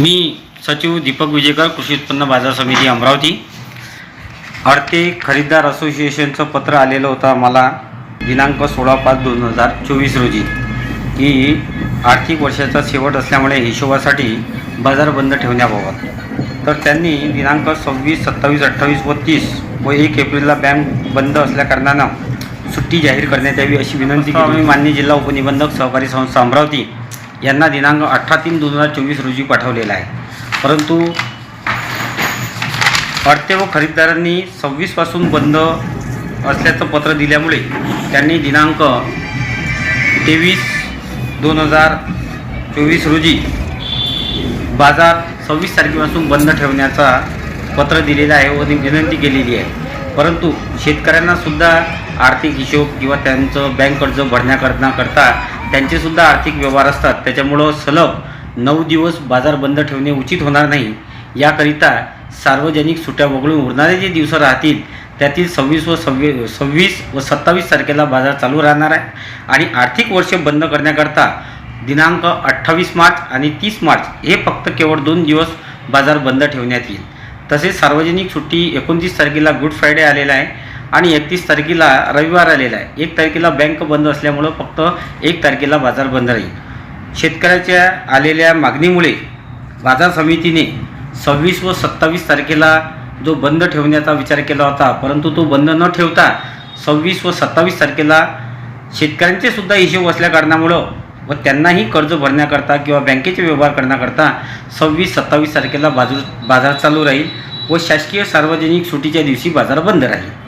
मी सचिव दीपक विजेकर कृषी उत्पन्न बाजार समिती अमरावती. आडते खरीददार असोसिएशनचं पत्र आलेलं होतं आम्हाला दिनांक सोळा पाच दोन हजार चोवीस रोजी. की आर्थिक वर्षाचा शेवट असल्यामुळे हिशोबासाठी बाजार बंद ठेवण्याबाबत. तर त्यांनी दिनांक सव्वीस सत्तावीस अठ्ठावीस व तीस व एक एप्रिलला बँक बंद असल्याकारणानं सुट्टी जाहीर करण्यात यावी अशी विनंती केली. आम्ही मान्य जिल्हा उपनिबंधक सहकारी संस्था अमरावती यांना दिनांक अठरा तीन दोन हजार चोवीस रोजी पाठवलेला आहे. परंतु अडते व खरीददारांनी सव्वीसपासून बंद असल्याचं पत्र दिल्यामुळे त्यांनी दिनांक तेवीस दोन हजार चोवीस रोजी बाजार सव्वीस तारखेपासून बंद ठेवण्याचा पत्र दिलेलं आहे व विनंती केलेली आहे. परंतु शेतकऱ्यांना सुद्धा आर्थिक हिशोब किंवा त्यांचं बँक कर्ज भरण्याकरण्याकरता त्यांचेसुद्धा आर्थिक व्यवहार असतात. त्याच्यामुळं सलग नऊ दिवस बाजार बंद ठेवणे उचित होणार नाही. याकरिता सार्वजनिक सुट्ट्या वगळून उरणारे जे दिवस राहतील त्यातील सव्वीस व सव्वी सव्वीस व सत्तावीस तारखेला बाजार चालू राहणार आहे. आणि आर्थिक वर्ष बंद करण्याकरता दिनांक अठ्ठावीस मार्च आणि तीस मार्च हे फक्त केवळ दोन दिवस बाजार बंद ठेवण्यात येईल. तसेच सार्वजनिक सुट्टी एकोणतीस तारखेला गुड फ्रायडे आलेला आहे आणि एकतीस तारखेला रविवार आलेला आहे. एक तारखेला बँक बंद असल्यामुळं फक्त एक तारखेला बाजार बंद राहील. शेतकऱ्याच्या आलेल्या मागणीमुळे बाजार समितीने सव्वीस व सत्तावीस तारखेला जो बंद ठेवण्याचा विचार केला होता परंतु तो बंद न ठेवता सव्वीस व सत्तावीस तारखेला शेतकऱ्यांचे सुद्धा हिशोब असल्या कारणामुळं व त्यांनाही कर्ज भरण्याकरता किंवा बँकेचे व्यवहार करण्याकरता सव्वीस सत्तावीस तारखेला बाजू बाजार चालू राहील व शासकीय सार्वजनिक सुटीच्या दिवशी बाजार बंद राहील.